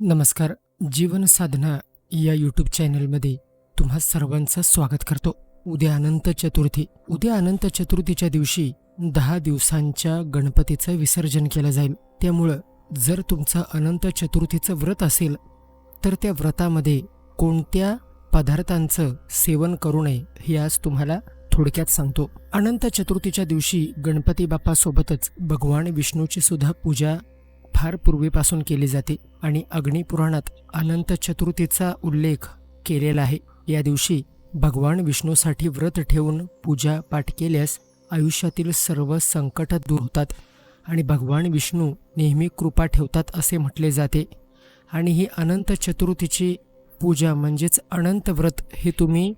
नमस्कार जीवन साधना या यूट्यूब चॅनलमध्ये तुम्हा सर्वांचं स्वागत करतो. उद्या अनंत चतुर्थी. उद्या अनंत चतुर्थीच्या दिवशी दहा दिवसांच्या गणपतीचं विसर्जन केलं जाईल. त्यामुळं जर तुमचं अनंत चतुर्थीचं व्रत असेल तर त्या व्रतामध्ये कोणत्या पदार्थांचं सेवन करू नये हे आज तुम्हाला थोडक्यात सांगतो. अनंत चतुर्थीच्या दिवशी गणपती बाप्पासोबतच भगवान विष्णूची सुद्धा पूजा फार पूर्वीपासून केली जाते आणि अग्निपुराणात अनंत चतुर्थीचा उल्लेख केलेला आहे. या दिवशी भगवान विष्णूसाठी व्रत ठेवून पूजा पाठ केल्यास आयुष्यातील सर्व संकट दूर होतात आणि भगवान विष्णू नेहमी कृपा ठेवतात असे म्हटले जाते. आणि ही अनंत चतुर्थीची पूजा म्हणजेच अनंत व्रत हे तुम्ही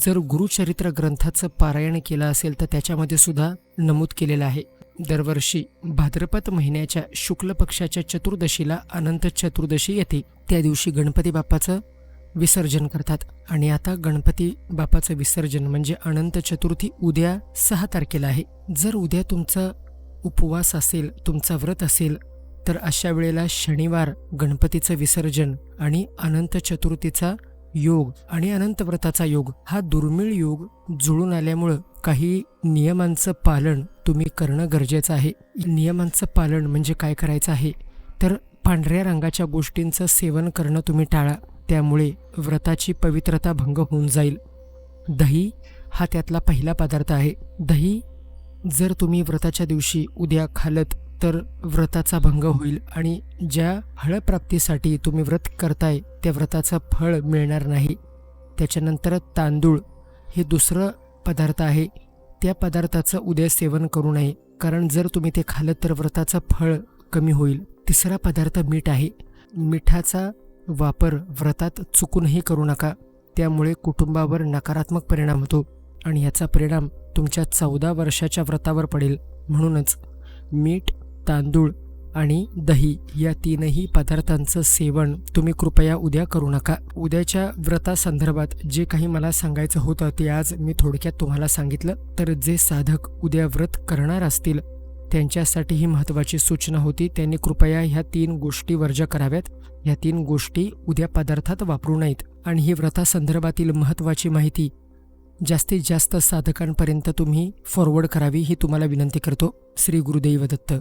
जर गुरुचरित्र ग्रंथाचं पारायण केलं असेल तर त्याच्यामध्ये सुद्धा नमूद केलेलं आहे. दरवर्षी भाद्रपद महिन्याच्या शुक्ल पक्षाच्या चतुर्दशीला अनंत चतुर्दशी येते. त्या दिवशी गणपती बाप्पाचं विसर्जन करतात. आणि आता गणपती बाप्पाचं विसर्जन म्हणजे अनंत चतुर्थी उद्या सहा तारखेला आहे. जर उद्या तुमचा उपवास असेल तुमचा व्रत असेल तर अशा वेळेला शनिवार गणपतीचं विसर्जन आणि अनंत चतुर्थीचा योग आणि अनंत व्रताचा योग हा दुर्मिळ योग जुळून आल्यामुळं काही नियमांचं पालन तुम्ही करणं गरजेचं आहे. नियमांचं पालन म्हणजे काय करायचं आहे? तर पांढऱ्या रंगाच्या गोष्टींचं सेवन करणं तुम्ही टाळा. त्यामुळे व्रताची पवित्रता भंग होऊन जाईल. दही हा त्यातला पहिला पदार्थ आहे. दही जर तुम्ही व्रताच्या दिवशी उद्या खालत तर व्रताचा भंग होईल आणि ज्या हळप्राप्तीसाठी तुम्ही व्रत करताय त्या व्रताचं फळ मिळणार नाही. त्याच्यानंतर तांदूळ हे दुसरं पदार्थ आहे. त्या पदार्थाचं उद्या सेवन करू नये. कारण जर तुम्ही ते खाल्लं तर व्रताचं फळ कमी होईल. तिसरा पदार्थ मीठ आहे. मिठाचा वापर व्रतात चुकूनही करू नका. त्यामुळे कुटुंबावर नकारात्मक परिणाम होतो आणि याचा परिणाम तुमच्या चौदा वर्षाच्या व्रतावर पडेल. म्हणूनच मीठ तांदूळ आणि दही या तीनही पदार्थांचं सेवन तुम्ही कृपया उद्या करू नका. उद्याच्या व्रतासंदर्भात जे काही मला सांगायचं होतं ते आज मी थोडक्यात तुम्हाला सांगितलं. तर जे साधक उद्या व्रत करणार असतील त्यांच्यासाठी ही महत्त्वाची सूचना होती. त्यांनी कृपया ह्या तीन गोष्टी वर्ज्य कराव्यात. ह्या तीन गोष्टी उद्या पदार्थात वापरू नयेत. आणि ही व्रतासंदर्भातील महत्त्वाची माहिती जास्तीत जास्त साधकांपर्यंत तुम्ही फॉरवर्ड करावी ही तुम्हाला विनंती करतो. श्री गुरुदेव दत्त.